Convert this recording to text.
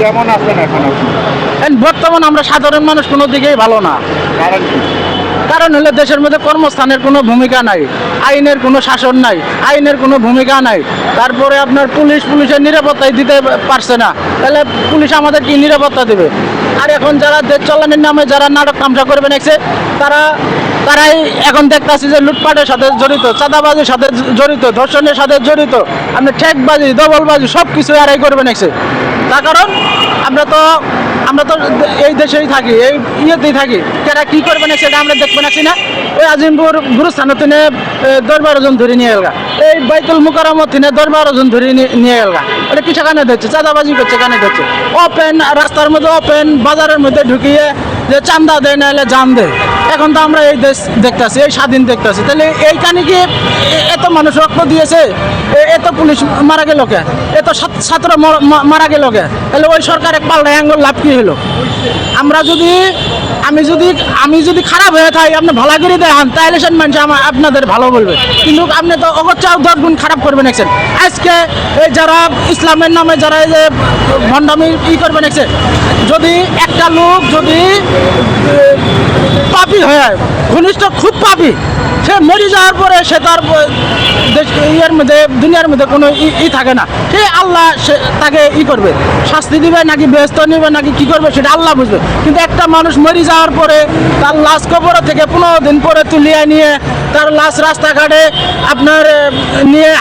কেমন আছেন এখন বর্তমান আমরা সাধারণ মানুষ কোনো দিকেই ভালো না। কারণ কারণ হলো দেশের মধ্যে কর্মস্থানের কোনো ভূমিকা নাই আইনের কোনো শাসন নাই আইনের কোনো ভূমিকা নাই। তারপরে আপনার পুলিশ পুলিশের নিরাপত্তাই দিতে পারছে না। তাহলে পুলিশ আমাদের কি নিরাপত্তা দেবে? আর এখন যারা দেশ চালানোর নামে যারা নাটক তামসা করবে নেছে তারা তারাই এখন দেখতেছি যে লুটপাটের সাথে জড়িত চাঁদাবাজির সাথে জড়িত ধর্ষণের সাথে জড়িত আপনি ঠেকবাজি দবলবাজি সব কিছু আড়াই করবে নেছে তার কারণ আমরা তো আমরা তো এই দেশেই থাকি, এই ইয়েতেই থাকি। তারা কি করবে না সেটা আমরা দেখব না না? ওই আজিমপুর গুরুস্থানে তিনি দশ বারো জন ধরে নিয়ে এলগা এই বাইতুল মুকারমত তিনি দশ বারো জন ধরে নিয়ে- এলগা ওটা কিসে কানে ধরছে? চাঁদাবাজি করছে কানে ধরছে? ওপেন রাস্তার মধ্যে ওপেন বাজারের মধ্যে ঢুকিয়ে যে চান্দা দেয় না এলে জান দেয়। এখন তো আমরা এই দেশ দেখতেছি, এই স্বাধীন দেখতেছি। তাহলে এইখানে কি এত মানুষ রক্ত দিয়েছে? এত পুলিশ মারা গেল কে? এত ছাত্র- মারা গেল কে? তাহলে ওই সরকার এক পাল্টা অ্যাঙ্গল লাভ কি হলো? আমরা যদি, আমি যদি আমি যদি খারাপ হয়ে থাকি আপনি ভালো করে দেখান, তাহলে সেন মানুষ আমার আপনাদের ভালো বলবে। কিন্তু আপনি তো অগচ্ছাও দশ গুণ খারাপ করবেন একছেন আজকে এই যারা ইসলামের নামে যারা এই যে ভণ্ডামি ই করবেন একছে যদি একটা লোক যদি পাপি হয়ে ঘনিষ্ঠ খুব পাপি। সে মরে যাওয়ার পরে সে তার দেশ ইয়ের মধ্যে, দুনিয়ার মধ্যে কোনো ই থাকে না। সে আল্লাহ সে তাকে ই করবে। শাস্তি দিবে নাকি ব্যস্ত নিবে নাকি কি করবে সেটা আল্লাহ বুঝবে। কিন্তু একটা মানুষ মরে যাওয়ার পরে তার লাশ কবর থেকে পনেরো দিন পরে তুলিয়ে নিয়ে তার লাশ রাস্তাঘাটে আপনার নিয়ে